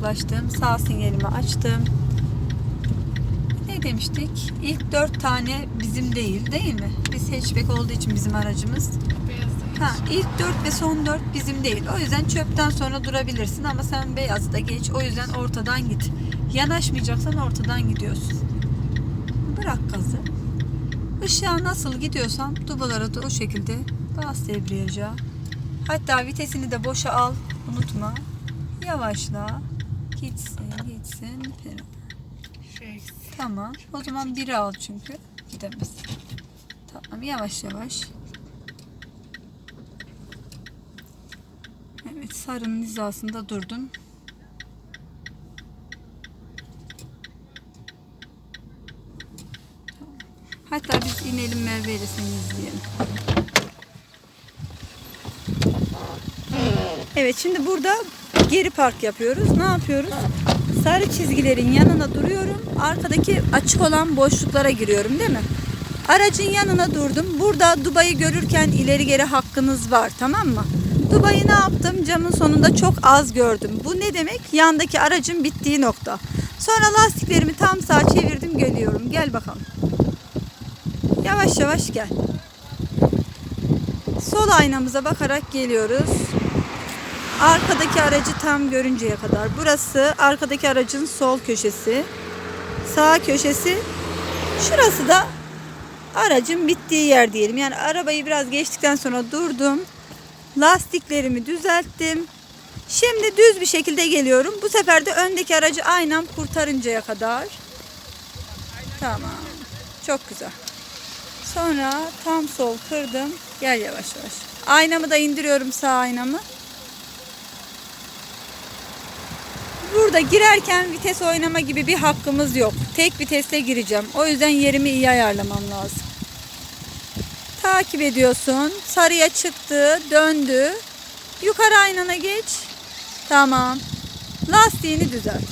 yaklaştım. Sağ sinyalimi açtım. Ne demiştik? İlk dört tane bizim değil değil mi? Biz hatchback olduğu için bizim aracımız. Ha, ilk dört ve son dört bizim değil. O yüzden çöpten sonra durabilirsin ama sen beyazı da geç. O yüzden ortadan git. Yanaşmayacaksan ortadan gidiyorsun. Bırak gazı. Işığa nasıl gidiyorsan dubalara da o şekilde bas debriyaja. Hatta vitesini de boşa al. Unutma. Yavaşla. Gitsin, gitsin. Şey, Tamam. O zaman biri al çünkü. Gidemez. Tamam yavaş yavaş. Evet sarının hizasında. Tamam. Hatta biz inelim Merve ile seni izleyelim. Evet şimdi burada geri park yapıyoruz. Ne yapıyoruz? Sarı çizgilerin yanına duruyorum. Arkadaki açık olan boşluklara giriyorum değil mi? Aracın yanına durdum. Burada Dubai'yi görürken ileri geri hakkınız var tamam mı? Dubai'yi ne yaptım? Camın sonunda çok az gördüm. Bu ne demek? Yandaki aracın bittiği nokta. Sonra lastiklerimi tam sağa çevirdim geliyorum. Gel bakalım. Yavaş yavaş gel. Sol aynamıza bakarak geliyoruz. Arkadaki aracı tam görünceye kadar. Burası arkadaki aracın sol köşesi. Sağ köşesi. Şurası da aracın bittiği yer diyelim. Yani arabayı biraz geçtikten sonra durdum. Lastiklerimi düzelttim. Şimdi düz bir şekilde geliyorum. Bu sefer de öndeki aracı aynam kurtarıncaya kadar. Tamam. Çok güzel. Sonra tam sol kırdım. Gel yavaş yavaş. Aynamı da indiriyorum sağ aynamı. Burada girerken vites oynama gibi bir hakkımız yok. Tek vitesle gireceğim. O yüzden yerimi iyi ayarlamam lazım. Takip ediyorsun. Sarıya çıktı, döndü. Yukarı aynana geç. Tamam. Lastiğini düzelt.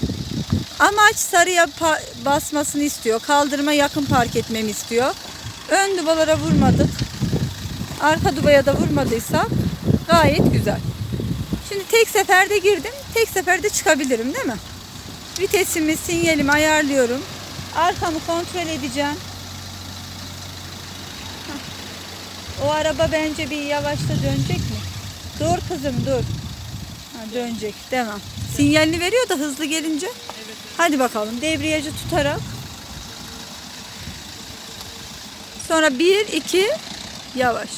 Amaç sarıya basmasını istiyor. Kaldırıma yakın park etmemi istiyor. Ön dubalara vurmadık. Arka dubaya da vurmadıysak gayet güzel. Şimdi tek seferde girdim. Tek seferde çıkabilirim değil mi? Vitesimi, sinyalimi ayarlıyorum. Arkamı kontrol edeceğim. O araba bence bir yavaşta dönecek mi? Dur kızım dur. Ha, dönecek. Devam. Sinyalini veriyor da hızlı gelince. Hadi bakalım. Debriyajı tutarak. Sonra bir, iki, yavaş.